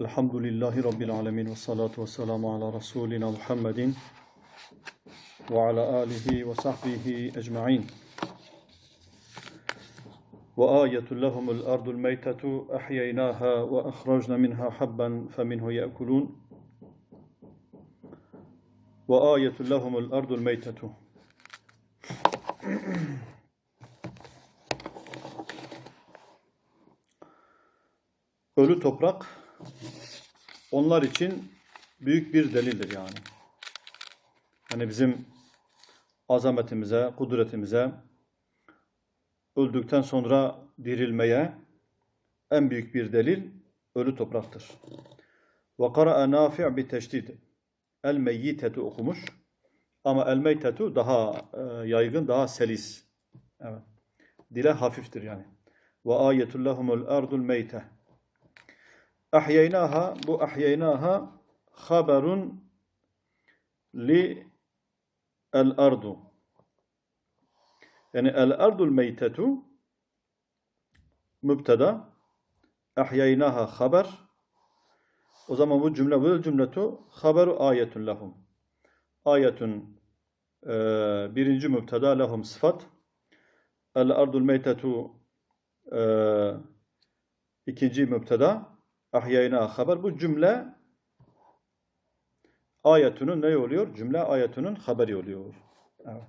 Elhamdülillahi Rabbil alemin ve salatu ve selamu ala Resulina Muhammedin ve ala alihi ve sahbihi ecma'in. Ve ayetul lehumul ardul meytetu ahyeynaha ve ahrajna minha habban feminhu ye'kulun. Ve ayetul lehumul ardul meytetu. Ölü toprak onlar için büyük bir delildir yani. Hani bizim azametimize, kudretimize, öldükten sonra dirilmeye en büyük bir delil ölü topraktır. Ve kara'a nafi' bi teşdid. El meyyitetu okumuş. Ama el meytetu daha e, yaygın, daha selis. Evet. Dile hafiftir yani. Ve ayetul lehumul ardul meyte. Ahyeynaha bu ahyeynaha haberun li el ardu. Yani el ardul meytetu mübteda ahyeynaha haber. O zaman bu cümle bu cümletu haberu ayetun lahum. Ayetun e, birinci mübteda lahum sıfat. El ardul meytetu e, ikinci mübteda ahyayna haber. Bu cümle ayetinin ne oluyor? Cümle ayetinin haberi oluyor. Evet.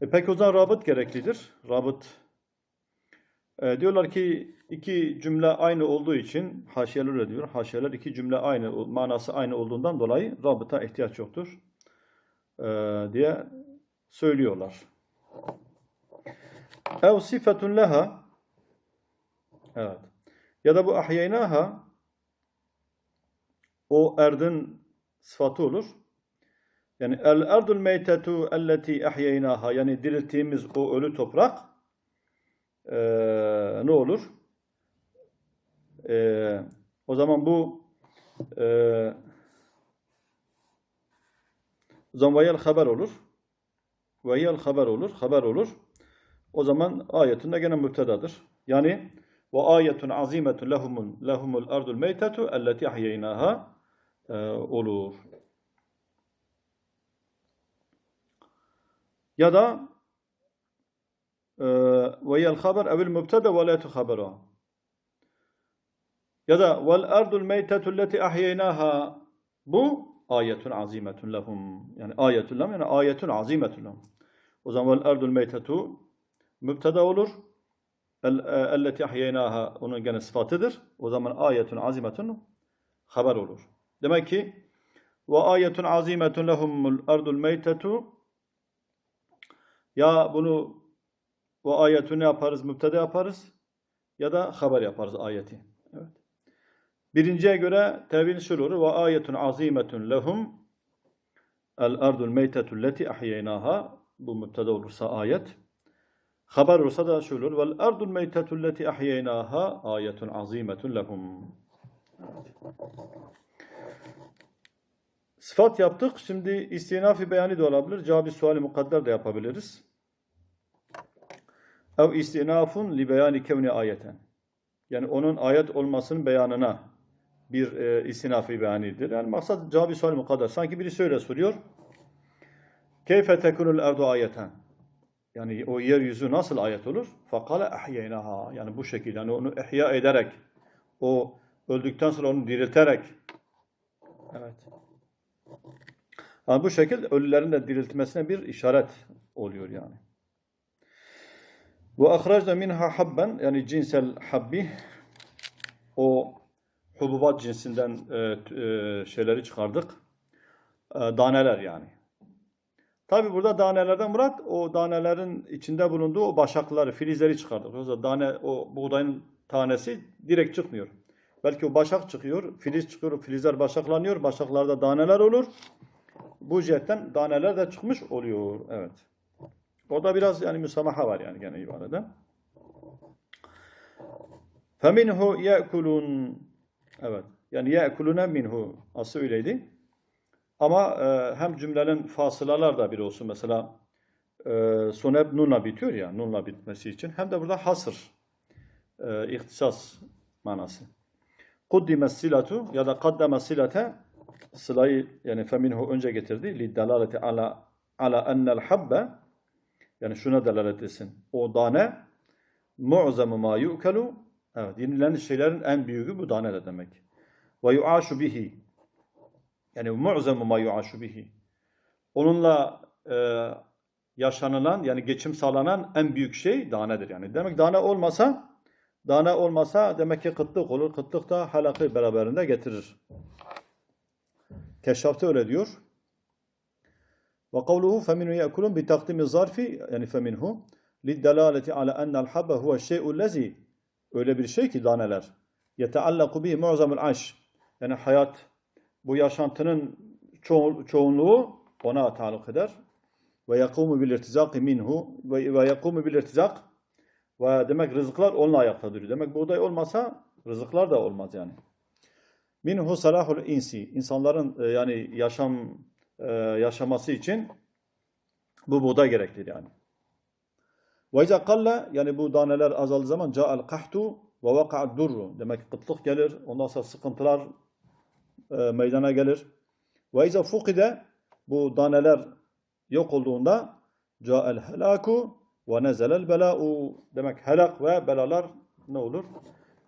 E peki o zaman rabıt gereklidir. Rabıt. E, diyorlar ki iki cümle aynı olduğu için haşiyeler diyor. Haşiyeler iki cümle aynı, manası aynı olduğundan dolayı rabıta ihtiyaç yoktur. E, diye söylüyorlar. Ev sifetun leha Evet. Ya da bu ahyeynaha o erdin sıfatı olur. Yani el erdul meytetu elleti ahyeynaha yani dirilttiğimiz o ölü toprak ee, ne olur? Ee, o zaman bu e, o zaman veyel haber olur. Veyel haber olur. Haber olur. O zaman ayetinde gene müptedadır. Yani ve ayetun azimetun lehumul lehumul ardul meytetu elleti ahyeynaha e, olur. Ya da e, ve yel haber evil mübteda ve la habera. Ya da vel ardul meytetu elleti ahyeynaha bu ayetun azimetun lehum. Yani ayetun lehum yani ayetun azimetun lehum. O zaman vel ardul meytetu mübteda olur. Elleti ahyeynaha onun gene sıfatıdır. O zaman ayetun azimetun haber olur. Demek ki ve ayetun azimetun lehumul ardul meytetu ya bunu ve ayetun ne yaparız? Mübtede yaparız ya da haber yaparız ayeti. Evet. Birinciye göre tevil olur. Ve ayetun azimetun lehum el ardul meytetu leti ahyeynaha bu mübtede olursa ayet. Haber olsa da şöyle olur. Vel ardul meytetu leti ahyeynaha ayetun azimetun lehum. Sıfat yaptık. Şimdi istinafi beyanı da olabilir. Cevabı suali mukadder de yapabiliriz. Ev istinafun li beyani kevni ayeten. Yani onun ayet olmasının beyanına bir e, istinafi beyanidir. Yani maksat cevabı suali mukadder. Sanki biri şöyle soruyor. Keyfe tekunul erdu ayeten. Yani o yeryüzü nasıl ayet olur? Fakale ahyeynaha. Yani bu şekilde. Yani onu ihya ederek, o öldükten sonra onu dirilterek. Evet. Yani bu şekilde ölülerin de diriltmesine bir işaret oluyor yani. Ve ahrajna minha habben yani cinsel habbi o hububat cinsinden e, e, şeyleri çıkardık. E, daneler yani. Tabi burada danelerden murat o danelerin içinde bulunduğu o başakları, filizleri çıkardık. Yoksa dane, o buğdayın tanesi direkt çıkmıyor. Belki o başak çıkıyor, filiz çıkıyor, filizler başaklanıyor, başaklarda daneler olur. Bu cihetten daneler de çıkmış oluyor. Evet. Orada biraz yani müsamaha var yani gene ibarede. فَمِنْهُ يَأْكُلُونَ Evet. Yani يَأْكُلُونَ minhu Aslı öyleydi. Ama e, hem cümlenin fasılalar da bir olsun. Mesela e, son nunla bitiyor ya, nunla bitmesi için. Hem de burada hasır. e, ihtisas manası. Kuddime silatu ya da kaddeme silate sılayı yani feminhu önce getirdi. Li dalaleti ala ala ennel habbe yani şuna delalet etsin. O tane mu'zamu ma yu'kelu evet yenilen şeylerin en büyüğü bu tane de demek. Ve yu'aşu bihi yani mu'zamu ma yu'aşu bihi. Onunla e, yaşanılan yani geçim sağlanan en büyük şey danedir yani. Demek dane olmasa dane olmasa demek ki kıtlık olur. Kıtlık da halakı beraberinde getirir. Keşrafta öyle diyor. Ve kavluhu feminu ye'kulun bi takdimi zarfi yani feminhu liddelaleti ala ennel habbe huve şey'u lezi öyle bir şey ki daneler yeteallaku bihi mu'zamul aş yani hayat bu yaşantının ço çoğunluğu ona taluk eder ve yakumu bil irtizak minhu ve, ve yakumu bil irtizak ve demek rızıklar onunla ayakta duruyor. Demek buğday olmasa rızıklar da olmaz yani. Minhu salahul insi insanların e, yani yaşam e, yaşaması için bu buğday gereklidir yani. Ve izâ kalle yani bu daneler azaldığı zaman ca'al kahtu ve vaka'ad durru. Demek kıtlık gelir. Ondan sonra sıkıntılar e, meydana gelir. Ve izâ fukide bu daneler yok olduğunda ca'al helaku ve nezelel belâ'u. Demek helak ve belalar ne olur?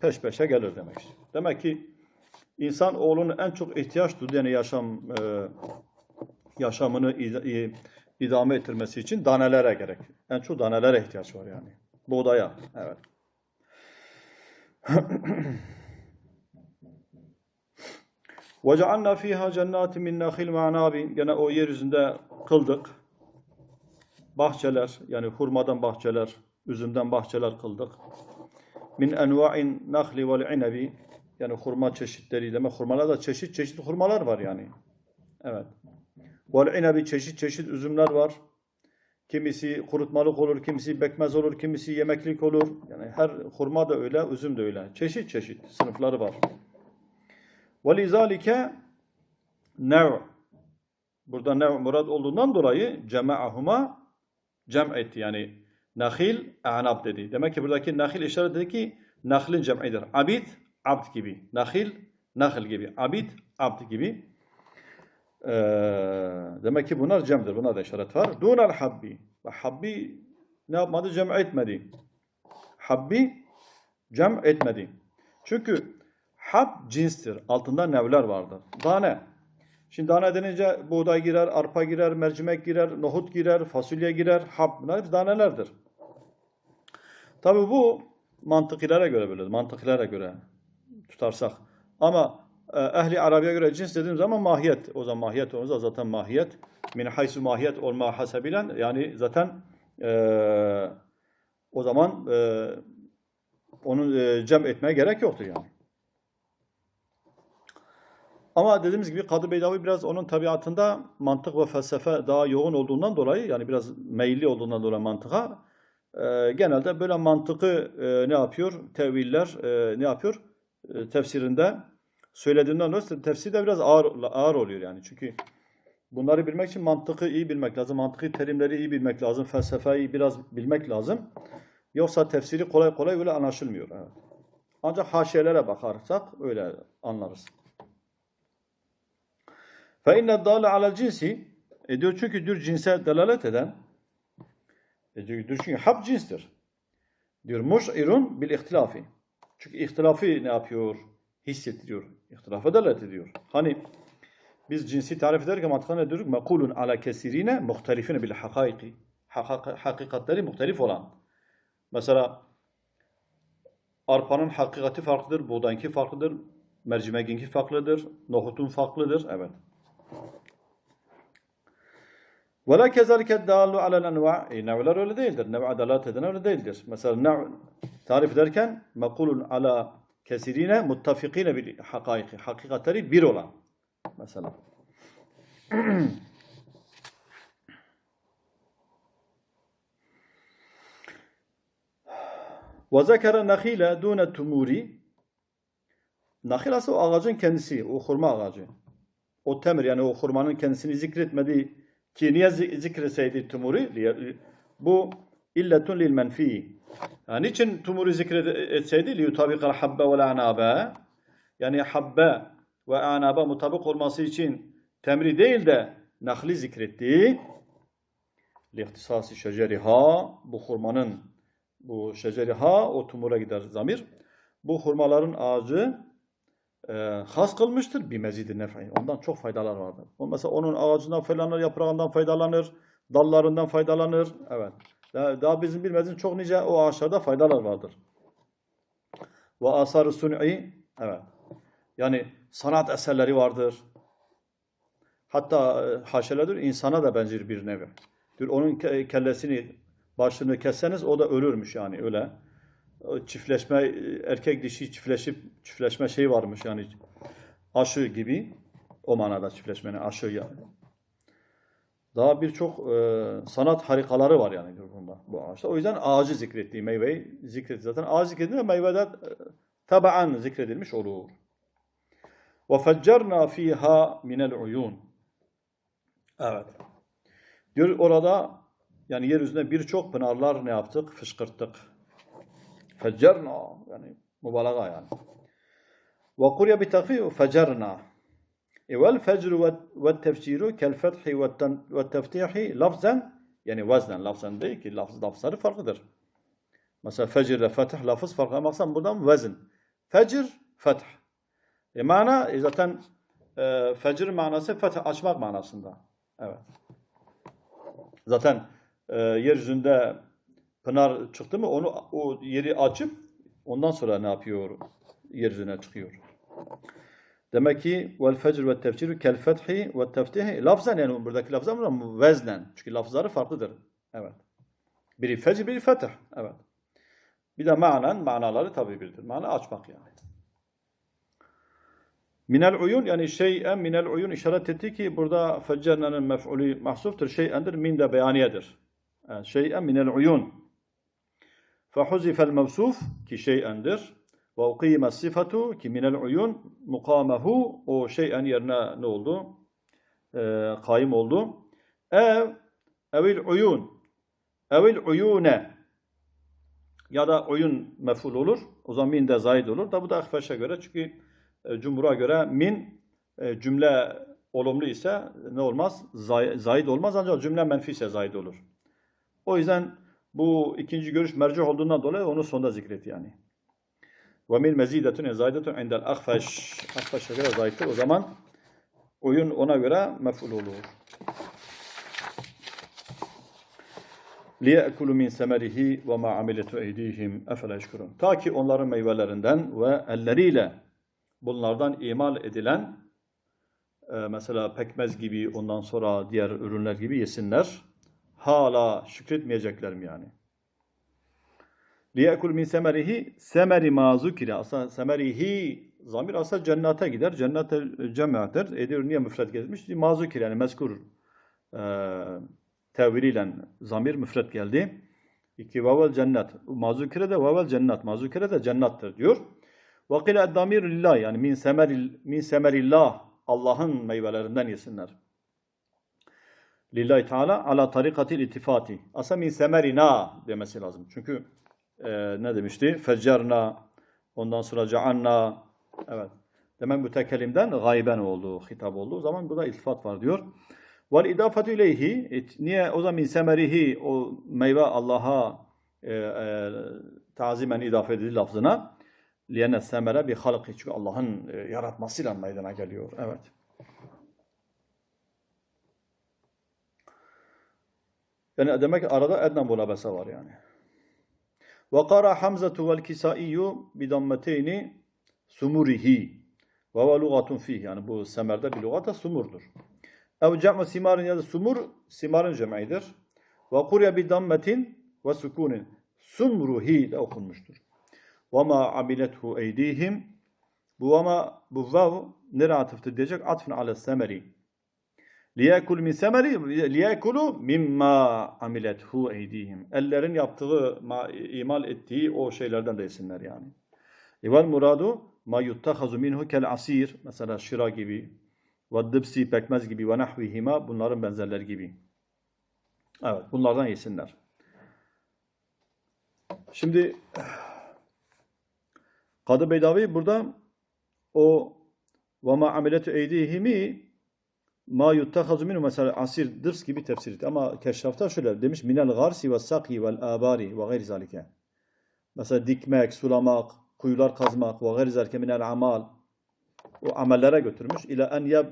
Peş peşe gelir demek. Demek ki insan oğlunun en çok ihtiyaç duyduğu yani yaşam e, yaşamını id- idame ettirmesi için danelere gerek. En çok danelere ihtiyaç var yani. Buğdaya. Evet. وَجَعَلْنَا ف۪يهَا جَنَّاتٍ مِنْ نَخِلْ وَعَنَابٍ Gene o yeryüzünde kıldık. Bahçeler, yani hurmadan bahçeler, üzümden bahçeler kıldık. Min enva'in nahli vel inebi yani hurma çeşitleri demek. Hurmalarda çeşit çeşit hurmalar var yani. Evet. Vel inebi çeşit çeşit üzümler var. Kimisi kurutmalık olur, kimisi bekmez olur, kimisi yemeklik olur. Yani her hurma da öyle, üzüm de öyle. Çeşit çeşit sınıfları var. Ve lizalike nev burada nev murad olduğundan dolayı cema'ahuma cem etti. Yani nahil anab dedi. Demek ki buradaki nahil işaret dedi ki nahlin cem'idir. Abid abd gibi. Nahil nahil gibi. Abid abd gibi. Ee, demek ki bunlar cemdir. Bunlar da işaret var. Dunal habbi. Habbi ne yapmadı? Cem etmedi. Habbi cem etmedi. Çünkü hab cinstir. Altında nevler vardır. Dane. Şimdi dane denince buğday girer, arpa girer, mercimek girer, nohut girer, fasulye girer. Hab bunlar hepsi danelerdir. Tabi bu mantıkilere göre böyle. Mantıkilere göre tutarsak. Ama e, ehli Arabiye göre cins dediğim zaman mahiyet. O zaman mahiyet olunca zaten mahiyet. Min haysu mahiyet olma hasebilen yani zaten e, o zaman e, onun e, cem etmeye gerek yoktur yani. Ama dediğimiz gibi Kadı Beydavi biraz onun tabiatında mantık ve felsefe daha yoğun olduğundan dolayı yani biraz meyilli olduğundan dolayı mantığa e, genelde böyle mantıkı e, ne yapıyor? Teviller e, ne yapıyor? E, tefsirinde söylediğinden dolayı tefsir de biraz ağır, ağır oluyor yani. Çünkü bunları bilmek için mantıkı iyi bilmek lazım. Mantıkı terimleri iyi bilmek lazım. Felsefeyi biraz bilmek lazım. Yoksa tefsiri kolay kolay öyle anlaşılmıyor. Evet. Ancak haşiyelere bakarsak öyle anlarız. Fe inne dâle alel cinsi e diyor çünkü dür cinse delalet eden e diyor, dür çünkü hap cinstir. Diyor muş'irun bil ihtilafi. Çünkü ihtilafı ne yapıyor? Hissettiriyor. İhtilafa delalet ediyor. Hani biz cinsi tarif ederken mantıkla ne diyoruz? Mekulun ala kesirine muhtelifine bil hakaiki. Hakikatleri muhtelif olan. Mesela arpanın hakikati farklıdır, buğdayınki farklıdır, mercimeğinki farklıdır, nohutun farklıdır. Evet. ولا كذلك الدال على الأنواع. نعم، اي نوع ولا ديل نوع دلالة دنا ولا ديلدر مثلا نوع تعرف ذلك مقول على كثيرين متفقين بالحقائق حقيقة تري بيرولا مثلا. وذكر النخيل دون التمور نخيل سو اغاجن كنسي o hurma ağacı O temir yani o hurmanın kendisini zikretmedi ki niye zi- zikretseydi tumuri? Bu illetun lil menfi. Yani niçin tumuru zikretseydi li yutabikal habbe ve anabe? Yani habbe ve anaba mutabık olması için temri değil de nahli zikretti. Li ihtisasi şeceriha bu hurmanın bu şeceriha o tumura gider zamir. Bu hurmaların ağacı e, has kılmıştır bir mezidi nef'i. Ondan çok faydalar vardır. O mesela onun ağacından faydalanır, yaprağından faydalanır, dallarından faydalanır. Evet. Daha, daha bizim bilmediğimiz çok nice o ağaçlarda faydalar vardır. Ve asar-ı sun'i evet. Yani sanat eserleri vardır. Hatta haşeledir insana da benzer bir nevi. Onun ke- kellesini, başını kesseniz o da ölürmüş yani öyle O çiftleşme, e, erkek dişi çiftleşip çiftleşme şey varmış yani aşı gibi. O manada çiftleşmenin aşı yani. Daha birçok e, sanat harikaları var yani diyor bunda bu ağaçta. O yüzden ağacı zikrettiği meyveyi zikretti. Zaten ağaç zikredildiğinde meyvede e, tabaan zikredilmiş olur. وَفَجَّرْنَا ف۪يهَا مِنَ الْعُيُونَ Evet. Diyor orada yani yeryüzünde birçok pınarlar ne yaptık? Fışkırttık. Feccerna yani mübalağa yani. Ve kurya bi tafi fecerna. E vel fecru ve, tefsiru kel fethi ve, teftihi lafzen yani vaznen lafzen değil ki lafz, lafzları farklıdır. Mesela fecr ile fetih lafız farklı ama maksam buradan vezn. Fecr, fetih. E mana e zaten e, fecr manası fetih açmak manasında. Evet. Zaten e, yeryüzünde pınar çıktı mı onu o yeri açıp ondan sonra ne yapıyor? Yeryüzüne çıkıyor. Demek ki vel fecr ve tefsir kel fethi ve teftihi lafzen yani buradaki lafzan burada veznen. Çünkü lafzları farklıdır. Evet. Biri fecr, biri fetih. Evet. Bir de manen, manaları tabi birdir. Mana açmak yani. Minel uyun yani şey'en minel uyun işaret etti ki burada feccerna'nın mef'ulü mahsuftur. Şey'endir, min de beyaniyedir. Yani şey'en minel uyun. Fehuzifel mevsuf ki şey'endir. Ukime sıfatu ki minel uyun mukamehu o şey'en yerine ne oldu? Ee, kaim oldu. Ev evil uyun evil uyune ya da oyun meful olur. O zaman min de zaid olur. Da bu da akfeşe göre çünkü e, cumhura göre min e, cümle olumlu ise ne olmaz? Zay, zaid olmaz ancak cümle menfi ise zaid olur. O yüzden bu ikinci görüş mercih olduğundan dolayı onu sonda zikret yani. Ve min mezidetun zaidetun indel akfeş. Akfeşe göre zaiddir. O zaman oyun ona göre meful olur. لِيَأْكُلُ مِنْ سَمَرِهِ وَمَا عَمِلَتُ اَيْدِيهِمْ اَفَلَا يَشْكُرُونَ Ta ki onların meyvelerinden ve elleriyle bunlardan imal edilen e, mesela pekmez gibi ondan sonra diğer ürünler gibi yesinler. hala şükretmeyecekler mi yani? Liyekul min semerihi semeri mazukile. Aslında semerihi zamir aslında cennete gider. Cennete e, cemaattir. Edir niye müfret gelmiş? Mazukile yani meskur e, teviliyle zamir müfret geldi. İki vavel cennet. Mazukire de vavel cennet. Mazukire de cennettir diyor. Ve kile damir lillah yani min semeril min semerillah Allah'ın meyvelerinden yesinler. Lillahi Teala ala tarikatil itifati. Aslında min semerina demesi lazım. Çünkü e, ne demişti? Feccarna ondan sonra ceanna evet. Demek mütekellimden gayben oldu, hitap olduğu zaman burada iltifat var diyor. Vel idafatu ileyhi niye o zaman semerihi o meyve Allah'a e, e, tazimen idafe edildi lafzına liyene semere bir halkı çünkü Allah'ın e, yaratmasıyla meydana geliyor. Evet. Yani demek ki arada edna mulabese var yani. Ve kara Hamzatu vel Kisaiyu bi dammeteyni sumurihi ve ve lugatun fih yani bu semerde bir lugata sumurdur. Ev cem'u simarin ya da sumur simarın cem'idir. Ve kurya bi dammetin ve sukunin sumruhi ile okunmuştur. Ve ma amilethu eydihim bu ama bu vav nere atıftır diyecek? Atfın ala semeri. Liyekul min semeri liyekulu mimma amilethu eydihim. Ellerin yaptığı, ma, imal ettiği o şeylerden de yesinler yani. Evel muradu ma yuttahazu minhu kel asir. Mesela şıra gibi, ve dıbsi pekmez gibi ve nahvihima bunların benzerleri gibi. Evet bunlardan yesinler. Şimdi Kadı Beydavi burada o ve ma ameletu eydihimi ma yuttahazu minhu mesela asir dırs gibi tefsir etti. Ama keşrafta şöyle demiş minel garsi ve saki vel abari ve gayri zalike. Mesela dikmek, sulamak, kuyular kazmak ve gayri zalike minel amal. O amellere götürmüş. İla en yab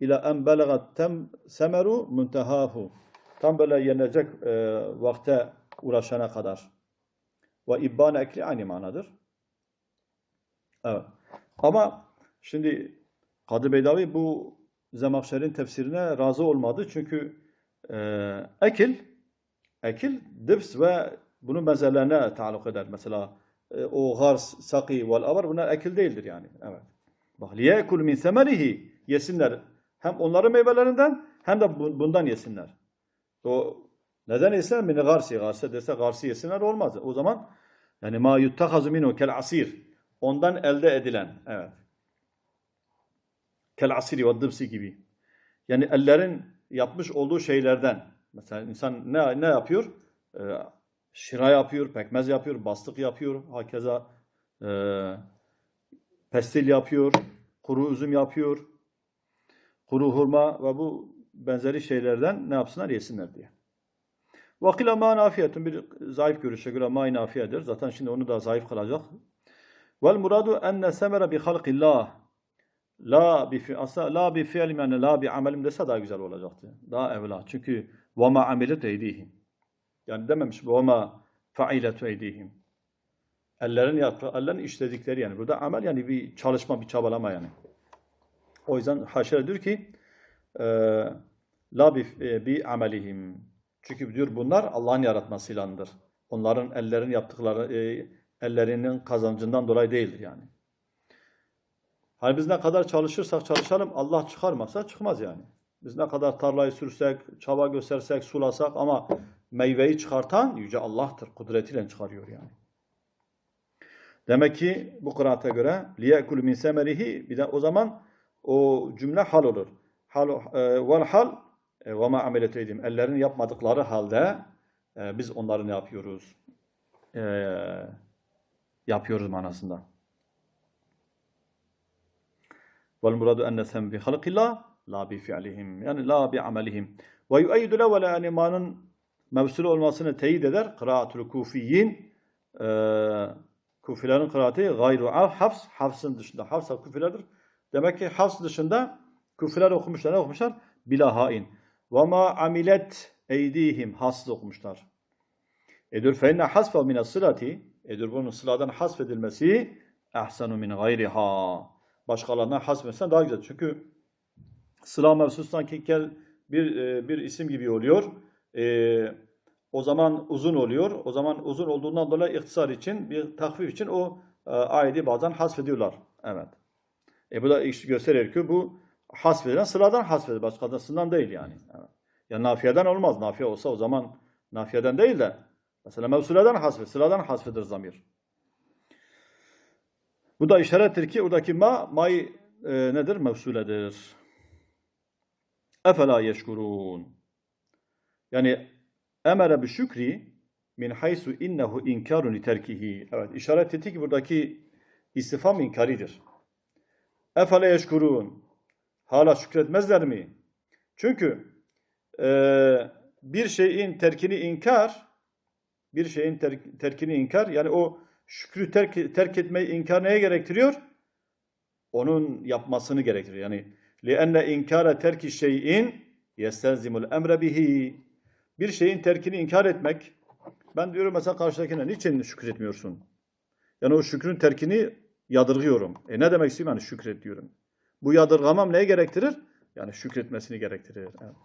ila en belagat tem semeru muntehahu. Tam böyle yenecek e, vakte uğraşana kadar. Ve ibban ekli aynı manadır. Evet. Ama şimdi Kadı Beydavi bu Zemakşer'in tefsirine razı olmadı. Çünkü e, ekil, ekil, dıfs ve bunun benzerlerine taalluk eder. Mesela e, o gars, saki vel avar bunlar ekil değildir yani. Evet. Bak liyekul min semerihi yesinler. Hem onların meyvelerinden hem de bu- bundan yesinler. O neden yesinler? Min garsi. Garsi dese garsi yesinler olmaz. O zaman yani ma yuttahazu minhu kel asir. Ondan elde edilen. Evet. Kel asiri ve dıbsi gibi. Yani ellerin yapmış olduğu şeylerden. Mesela insan ne ne yapıyor? Ee, şira yapıyor, pekmez yapıyor, bastık yapıyor, hakeza e, pestil yapıyor, kuru üzüm yapıyor, kuru hurma ve bu benzeri şeylerden ne yapsınlar? Yesinler diye. Vakile ma nafiyetun bir zayıf görüşe göre ma nafiyedir. Zaten şimdi onu da zayıf kılacak. Vel muradu enne semere bi halqillah. La bi fi asa la bi fi'lim yani la bi amelim dese daha güzel olacaktı. Daha evla. Çünkü ve ma amilet eydihim. Yani dememiş ve ma failetu eydihim. Ellerin yaptığı, ellerin işledikleri yani. Burada amel yani bir çalışma, bir çabalama yani. O yüzden haşere diyor ki e, la bi, e, bi amelihim. Çünkü diyor bunlar Allah'ın yaratmasıylandır. Onların ellerin yaptıkları e, ellerinin kazancından dolayı değildir yani. Hani biz ne kadar çalışırsak çalışalım Allah çıkarmazsa çıkmaz yani. Biz ne kadar tarlayı sürsek, çaba göstersek, sulasak ama meyveyi çıkartan Yüce Allah'tır. Kudretiyle çıkarıyor yani. Demek ki bu kıraate göre liyekul min semerihi bir de o zaman o cümle hal olur. Hal e, vel hal e, ve ma amelet eydim. Ellerin yapmadıkları halde e, biz onları ne yapıyoruz? E, yapıyoruz manasında. Vel muradu enne sem bi halqillah la bi fi'lihim. Yani la bi amelihim. Ve yu'eyyidu levvele yani manın mevsul olmasını teyit eder. Kıraatul kufiyin e, kufilerin kıraati gayru hafs. Hafsın dışında. Hafs kufilerdir. Demek ki hafs dışında kufiler okumuşlar. Ne okumuşlar? Bila hain. Ve ma amilet eydihim. Hafs okumuşlar. Edur fe inne hasfe mine sılati. Edur bunun sıladan hasfedilmesi ehsenu min gayriha. Başkalarına hasfetsen daha güzel. Çünkü sıla mevzusundan gel bir e, bir isim gibi oluyor. E, o zaman uzun oluyor. O zaman uzun olduğundan dolayı ihtisar için, bir takvif için o e, ayeti bazen hasfediyorlar. Evet. E bu da işte gösterir ki bu hasfedilen sıradan hasfedilir. Başkasından değil yani. Evet. Ya nafiyeden olmaz. Nafiye olsa o zaman nafiyeden değil de mesela mevsuleden hasfedilir. Sıradan hasfedilir zamir. Bu da işarettir ki oradaki ma, may e, nedir? Mevsuledir. Efela yeşkurun. Yani emere bi şükri min haysu innehu inkarun terkihi. Evet işaret etti ki buradaki istifam inkaridir. Efele yeşkurun. Hala şükretmezler mi? Çünkü e, bir şeyin terkini inkar bir şeyin ter- terkini inkar yani o şükrü terk, terk etmeyi inkar neye gerektiriyor? Onun yapmasını gerektiriyor. Yani لِأَنَّ inkara terki şeyin يَسْتَلْزِمُ الْاَمْرَ bihi. Bir şeyin terkini inkar etmek. Ben diyorum mesela karşıdakine niçin şükretmiyorsun? Yani o şükrün terkini yadırgıyorum. E ne demek istiyorum? Yani şükret diyorum. Bu yadırgamam neye gerektirir? Yani şükretmesini gerektirir. Evet.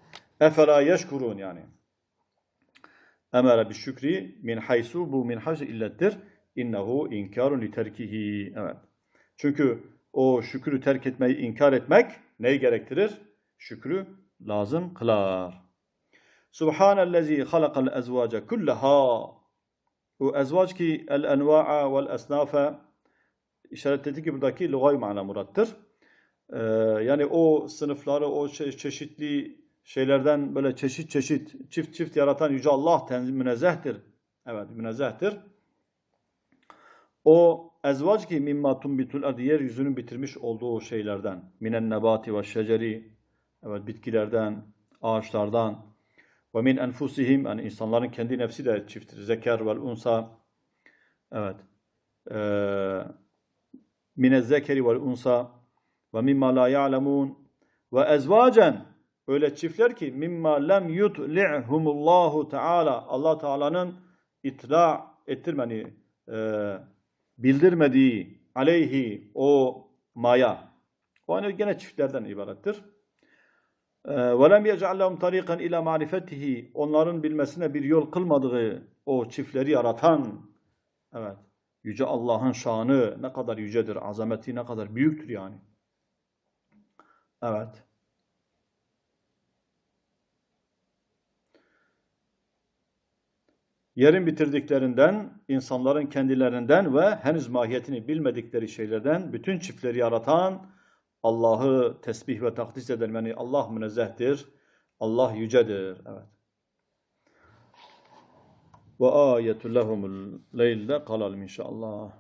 Efela yeşkurun yani. Emere bi şükri min haysu bu min haysu illettir. İnnehu inkarun li terkihi. Evet. Çünkü o şükrü terk etmeyi inkar etmek neyi gerektirir? Şükrü lazım kılar. Subhanellezi halakal ezvace kullaha. O ezvac ki el enva'a vel esnafe işaretledi ki buradaki lugay mana murattır. Ee, yani o sınıfları, o çe- çeşitli şeylerden böyle çeşit çeşit, çift çift yaratan Yüce Allah münezzehtir. Evet münezzehtir. O ezvac ki mimma tumbitul ardı yeryüzünün bitirmiş olduğu şeylerden. Minen nebati ve şeceri. Evet bitkilerden, ağaçlardan. Ve min enfusihim yani insanların kendi nefsi de çifttir. Zeker vel unsa. Evet. Ee, mine zekeri vel unsa ve mimma la ya'lemun ve ezvacen öyle çiftler ki mimma lem yutli'humullahu teala Allah Teala'nın itla ettirmeni e, bildirmediği aleyhi o maya o hani gene çiftlerden ibarettir. Lem yec'al lehum tariqan ila marifetihi onların bilmesine bir yol kılmadığı o çiftleri yaratan evet yüce Allah'ın şanı ne kadar yücedir, azameti ne kadar büyüktür yani. Evet. Yerin bitirdiklerinden, insanların kendilerinden ve henüz mahiyetini bilmedikleri şeylerden bütün çiftleri yaratan Allah'ı tesbih ve takdis eden yani Allah münezzehtir, Allah yücedir. Evet. Ve ayetul lehumul leylde kalalım inşallah.